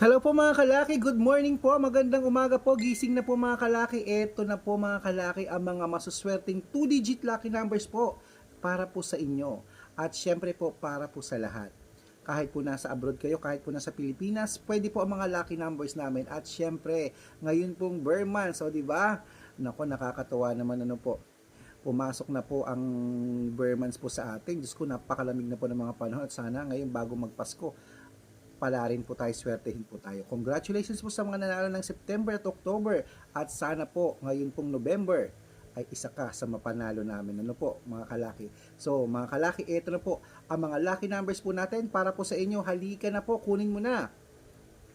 Hello po mga kalaki, good morning po, magandang umaga po, gising na po mga kalaki, eto na po mga kalaki ang mga masuswerteng 2-digit lucky numbers po para po sa inyo at syempre po para po sa lahat. Kahit po nasa abroad kayo, kahit po nasa Pilipinas, pwede po ang mga lucky numbers namin at syempre ngayon pong Burman, so di ba? Nako nakakatuwa naman ano po. Pumasok na po ang Burmans po sa atin. Diyos ko, napakalamig na po ng mga panahon at sana ngayon bago magpasko, pala rin po tayo, swertehin po tayo. Congratulations po sa mga nanalo ng September at October at sana po ngayon pong November ay isa ka sa mapanalo namin. Ano po, mga kalaki. So, mga kalaki, ito na po ang mga lucky numbers po natin para po sa inyo. Halika na po, kunin mo na.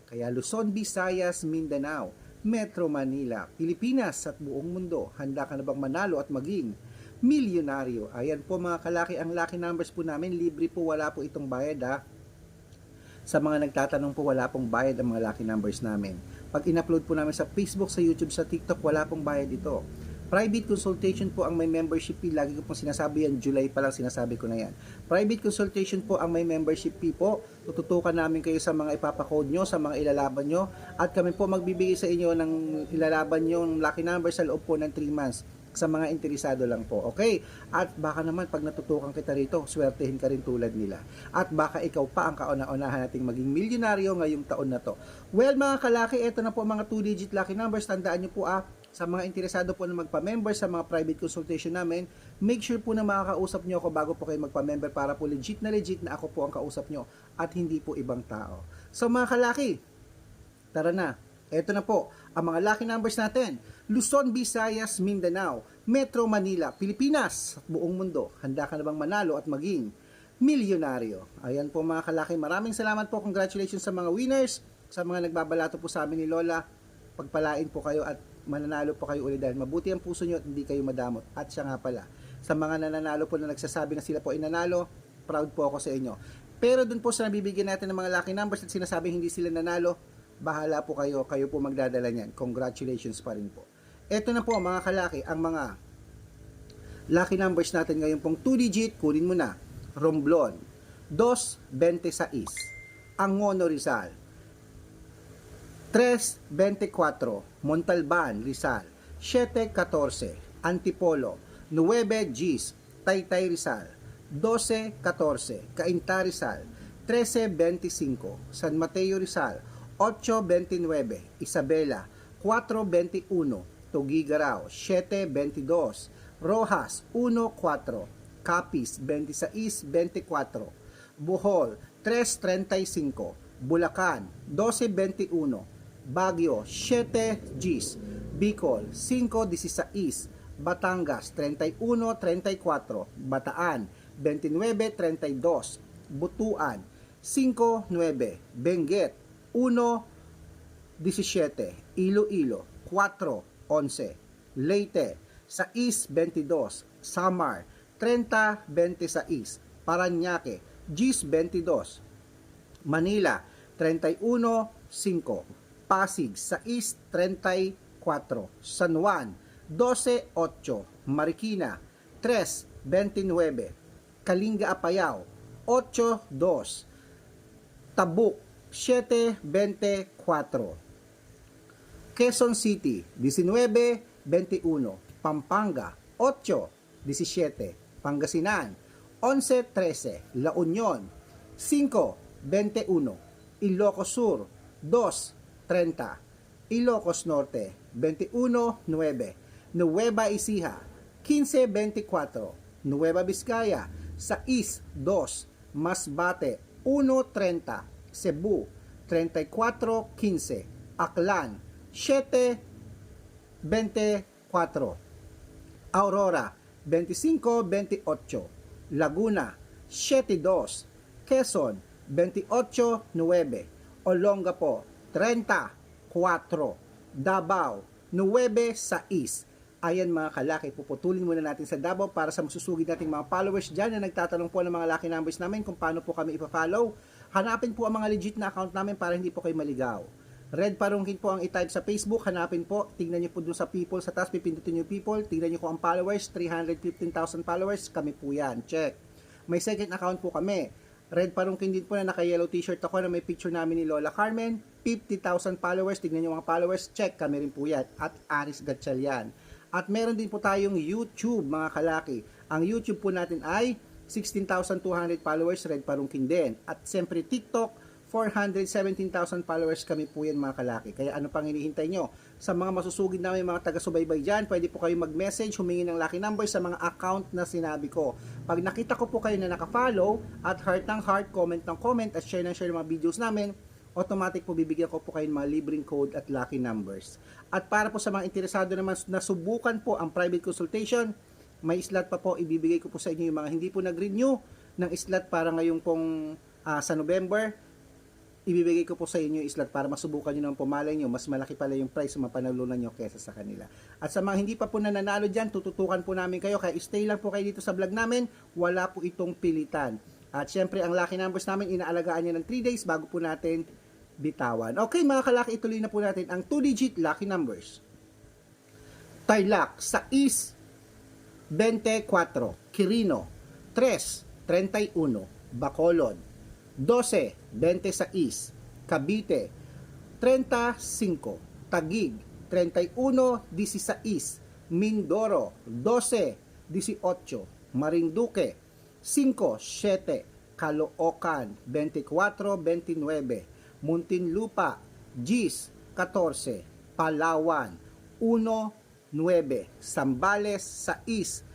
Kaya Luzon, Visayas, Mindanao, Metro Manila, Pilipinas at buong mundo, handa ka na bang manalo at maging milyonaryo? Ayan po mga kalaki, ang lucky numbers po namin, libre po, wala po itong bayad ha. Sa mga nagtatanong po, wala pong bayad ang mga lucky numbers namin. Pag in-upload po namin sa Facebook, sa YouTube, sa TikTok, wala pong bayad ito. Private consultation po ang may membership fee. Lagi ko pong sinasabi yan, July pa lang sinasabi ko na yan. Private consultation po ang may membership fee po. Tututukan namin kayo sa mga ipapakode nyo, sa mga ilalaban nyo. At kami po magbibigay sa inyo ng ilalaban nyo ng lucky number sa loob po ng 3 months sa mga interesado lang po. Okay? At baka naman pag natutukan kita rito, swertehin ka rin tulad nila. At baka ikaw pa ang kauna-unahan nating maging milyonaryo ngayong taon na to. Well mga kalaki, ito na po mga 2-digit lucky numbers. Tandaan nyo po ah, sa mga interesado po na magpa-member sa mga private consultation namin, make sure po na makakausap nyo ako bago po kayo magpa-member para po legit na legit na ako po ang kausap nyo at hindi po ibang tao. So mga kalaki, tara na. Ito na po, ang mga lucky numbers natin. Luzon, Visayas, Mindanao, Metro Manila, Pilipinas, at buong mundo. Handa ka na bang manalo at maging milyonaryo? Ayan po mga kalaki, maraming salamat po. Congratulations sa mga winners, sa mga nagbabalato po sa amin ni Lola. Pagpalain po kayo at mananalo po kayo ulit dahil mabuti ang puso nyo at hindi kayo madamot. At siya nga pala, sa mga nananalo po na nagsasabi na sila po ay nanalo, proud po ako sa inyo. Pero dun po sa nabibigyan natin ng mga lucky numbers at sinasabing hindi sila nanalo, bahala po kayo, kayo po magdadala niyan. Congratulations pa rin po. Ito na po mga kalaki, ang mga lucky numbers natin ngayon pong 2 digit, kunin mo na. Romblon, 226, Angono Rizal, 324, Montalban Rizal, 714, Antipolo, 9 Gis, Taytay Rizal, 1214, Cainta Rizal, 1325, San Mateo Rizal, 829, Isabela, 421, Tugigaraw, 722, Rojas, 14, Capiz, 26-24, Bohol, 335, Bulacan, 12-21, Baguio, 7 Gs, Bicol, 5-16, Batangas, 31-34, Bataan, 29-32, Butuan, 5-9, Benguet, 1-17, Iloilo, 4-11, Leyte, 6-22, Samar, 30-26, Paranaque, Gis 22, Manila 31-5, Pasig 6-34, San Juan 12-8, Marikina 3-29, Kalinga Apayao 8-2, Tabuk 7-24, Quezon City 19-21, Pampanga 8-17, Pangasinan 11-13, La Union 5-21, Ilocos Sur 2-30, Ilocos Norte 21-9, Nueva Ecija 15-24, Nueva Vizcaya 6-2, Masbate 1-30, Cebu 34-15, Aklan 7-24, Aurora 25-28, Laguna 7-2, Quezon 28-9, Olongapo 30-4, Davao 9-6. Ayan mga kalaki, puputulin muna natin sa Davao para sa masusugid nating mga followers dyan na nagtatanong po ng mga lucky numbers namin kung paano po kami ipa-follow. Hanapin po ang mga legit na account namin para hindi po kayo maligaw. Red Parungkin po ang i-type sa Facebook. Hanapin po. Tingnan niyo po doon sa people. Sa taas, pipindutin niyo people. Tingnan niyo ko ang followers. 315,000 followers. Kami po yan. Check. May second account po kami. Red Parungkin din po na naka-yellow t-shirt ako na may picture namin ni Lola Carmen. 50,000 followers. Tignan nyo mga followers. Check kami rin po yan. At Aris Gatchalian. At meron din po tayong YouTube mga kalaki. Ang YouTube po natin ay 16,200 followers. Red Parungkin din. At siyempre TikTok 417,000 followers kami po yan mga kalaki. Kaya ano pang hinihintay nyo? Sa mga masusugid namin mga taga-subaybay dyan, pwede po kayo mag-message, humingi ng lucky number sa mga account na sinabi ko. Pag nakita ko po kayo na naka-follow, at heart ng heart, comment ng comment, at share ng share ng mga videos namin, automatic po bibigyan ko po kayo ng mga libreng code at lucky numbers. At para po sa mga interesado naman na subukan po ang private consultation, may slot pa po, ibibigay ko po sa inyo yung mga hindi po nag-renew ng slot para ngayong pong ah, sa November, ibibigay ko po sa inyo yung slot para masubukan nyo naman pumalay nyo, mas malaki pala yung price sa mapanalunan nyo kesa sa kanila. At sa mga hindi pa po nananalo dyan, tututukan po namin kayo, kaya stay lang po kayo dito sa vlog namin, wala po itong pilitan. At syempre, ang lucky numbers namin, inaalagaan nyo ng 3 days bago po natin bitawan. Okay mga kalaki, ituloy na po natin ang 2-digit lucky numbers. Tarlac, Sais, 24, Quirino, 3, 31, Bacolod, 12, 26, Cavite, 35, Tagig, 31, 16, Mindoro, 12, 18, Marinduque, 5, 7, Caloocan, 24, 29, Muntinlupa, Gis, 14, Palawan, 1, 9, Sambales, 6,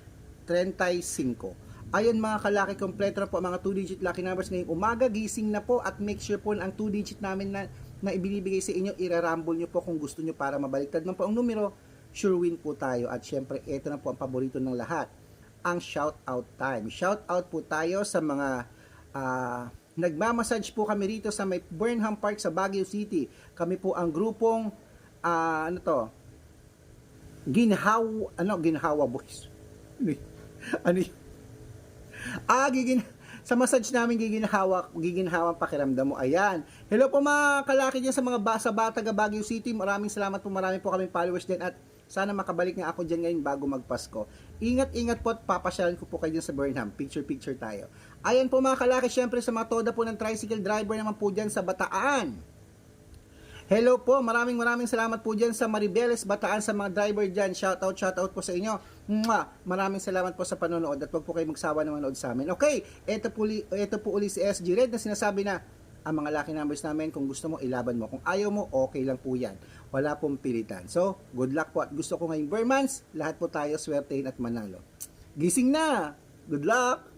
35. Ayun mga kalaki, kompleto na po ang mga 2-digit lucky numbers ngayong umaga. Gising na po at make sure po ang 2-digit namin na, na ibinibigay sa inyo, irarumble nyo po kung gusto nyo para mabaliktad man po ang numero. Sure win po tayo. At syempre, ito na po ang paborito ng lahat. Ang shout out time. Shout out po tayo sa mga ah, nagmamassage po kami rito sa may Burnham Park sa Baguio City. Kami po ang grupong ah, ano to? Ginhaw, ano, Ginhawa Boys. Ano y- ano Ah, gigin sa massage namin giginhawa, giginhawa pakiramdam mo. Ayan. Hello po mga kalaki dyan sa mga ba, sa Bataga Baguio City. Maraming salamat po. Marami po kaming followers din at sana makabalik nga ako dyan ngayon bago magpasko. Ingat-ingat po at papasyalan ko po kayo dyan sa Burnham. Picture-picture tayo. Ayan po mga kalaki, syempre sa mga toda po ng tricycle driver naman po dyan sa Bataan. Hello po, maraming maraming salamat po dyan sa Maribeles Bataan sa mga driver dyan. Shoutout, shoutout po sa inyo. Mwah! Maraming salamat po sa panonood at wag po kayo magsawa na manood sa amin. Okay, ito po, ito po uli si SG Red na sinasabi na ang mga lucky numbers namin, kung gusto mo, ilaban mo. Kung ayaw mo, okay lang po yan. Wala pong pilitan. So, good luck po at gusto ko ngayong Burmans, lahat po tayo swertein at manalo. Gising na! Good luck!